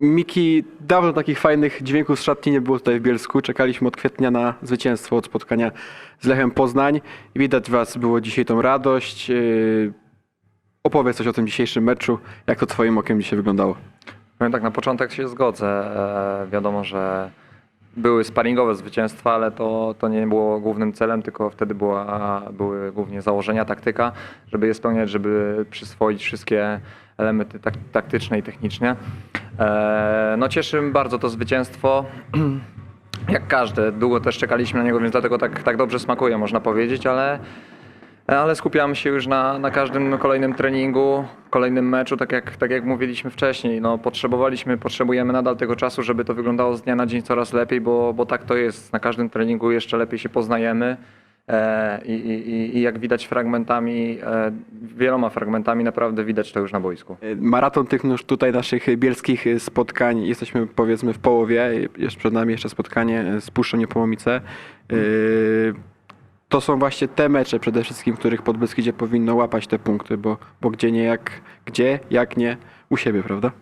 Miki, dawno takich fajnych dźwięków z szatni nie było tutaj w Bielsku. Czekaliśmy od kwietnia na zwycięstwo od spotkania z Lechem Poznań. Widać was było dzisiaj tą radość. Yy, Opowiedz coś o tym dzisiejszym meczu. Jak to twoim okiem dzisiaj wyglądało? Powiem tak, na początek się zgodzę. E, wiadomo, że były sparingowe zwycięstwa, ale to, to nie było głównym celem, tylko wtedy była, były głównie założenia, taktyka, żeby je spełniać, żeby przyswoić wszystkie elementy tak, taktyczne i techniczne. E, no cieszy mnie bardzo to zwycięstwo. Jak każde, długo też czekaliśmy na niego, więc dlatego tak, tak dobrze smakuje, można powiedzieć, ale ale skupiamy się już na, na każdym kolejnym treningu, kolejnym meczu, tak jak, tak jak mówiliśmy wcześniej. No, potrzebowaliśmy, potrzebujemy nadal tego czasu, żeby to wyglądało z dnia na dzień coraz lepiej, bo, bo tak to jest. Na każdym treningu jeszcze lepiej się poznajemy. E, i, i, I jak widać fragmentami, e, wieloma fragmentami naprawdę widać to już na boisku. Yy, Maraton tych już tutaj naszych bielskich spotkań. Jesteśmy powiedzmy w połowie. Jest przed nami jeszcze spotkanie z Puszczą Niepołomice. To są właśnie te mecze przede wszystkim, w których Podbeskidzie powinno łapać te punkty, bo, bo gdzie nie jak, gdzie, jak nie, u siebie, prawda?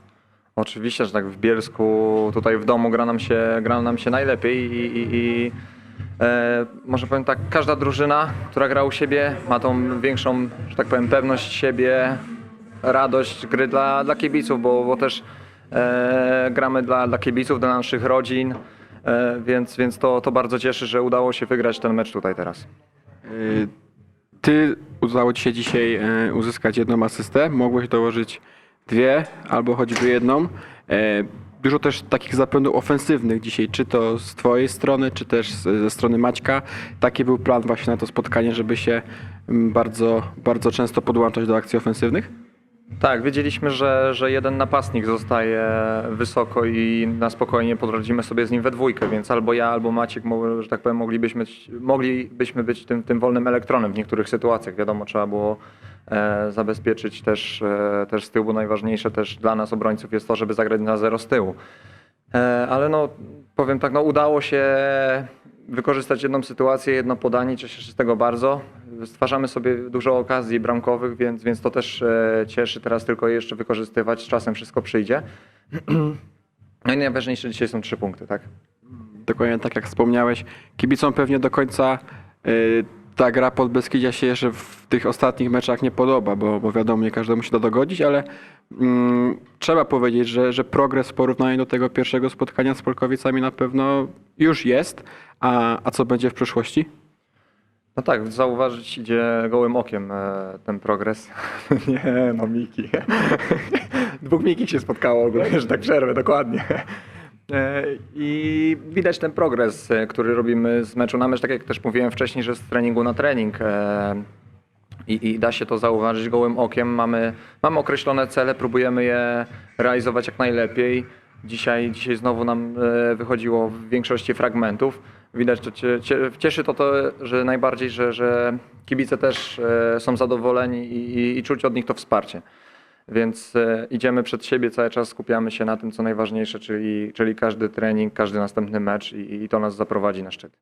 Oczywiście, że tak w Bielsku, tutaj w domu gra nam się, gra nam się najlepiej i, i e, może powiem tak, każda drużyna, która gra u siebie ma tą większą, że tak powiem, pewność siebie, radość gry dla, dla kibiców, bo, bo też e, gramy dla, dla kibiców, dla naszych rodzin, e, więc, więc to, to bardzo cieszy, że udało się wygrać ten mecz tutaj teraz. Yy, Ty udało ci się dzisiaj yy, uzyskać jedną asystę, mogłeś dołożyć dwie albo choćby jedną. Yy, Dużo też takich zapędów ofensywnych dzisiaj, czy to z twojej strony, czy też ze strony Maćka. Taki był plan właśnie na to spotkanie, żeby się mm, bardzo, bardzo często podłączać do akcji ofensywnych? Tak, wiedzieliśmy, że, że jeden napastnik zostaje wysoko i na spokojnie podradzimy sobie z nim we dwójkę, więc albo ja, albo Maciek, że tak powiem, moglibyśmy, moglibyśmy być tym, tym wolnym elektronem w niektórych sytuacjach. Wiadomo, trzeba było zabezpieczyć też, e, też z tyłu, bo najważniejsze też dla nas obrońców jest to, żeby zagrać na zero z tyłu. E, ale no, powiem tak, no udało się wykorzystać jedną sytuację, jedno podanie, cieszę się z tego bardzo. Stwarzamy sobie dużo okazji bramkowych, więc, więc to też e, cieszy. Teraz tylko je jeszcze wykorzystywać, z czasem wszystko przyjdzie. No i najważniejsze dzisiaj są trzy punkty, tak? Dokładnie tak jak wspomniałeś. Kibicom pewnie do końca ta gra pod Beskidzia się jeszcze w tych ostatnich meczach nie podoba, bo, bo wiadomo, nie każdemu się to dogodzić, ale mm, trzeba powiedzieć, że, że progres w porównaniu do tego pierwszego spotkania z Polkowicami na pewno już jest. A, a co będzie w przyszłości? No tak, zauważyć idzie gołym okiem e, ten progres. Nie, no Miki. Dwóch Miki się spotkało ogólnie, że tak przerwę, dokładnie. E, I widać ten progres, e, który robimy z meczu na mecz, tak jak też mówiłem wcześniej, że z treningu na trening. e, I, I da się to zauważyć gołym okiem. Mamy, mamy określone cele, próbujemy je realizować jak najlepiej. Dzisiaj, dzisiaj znowu nam wychodziło w większości fragmentów. Widać, to cie, cie, cieszy to, to, że najbardziej, że, że kibice też są zadowoleni i, i, i czuć od nich to wsparcie. Więc e, idziemy przed siebie cały czas, skupiamy się na tym, co najważniejsze, czyli, czyli każdy trening, każdy następny mecz i, i to nas zaprowadzi na szczyt.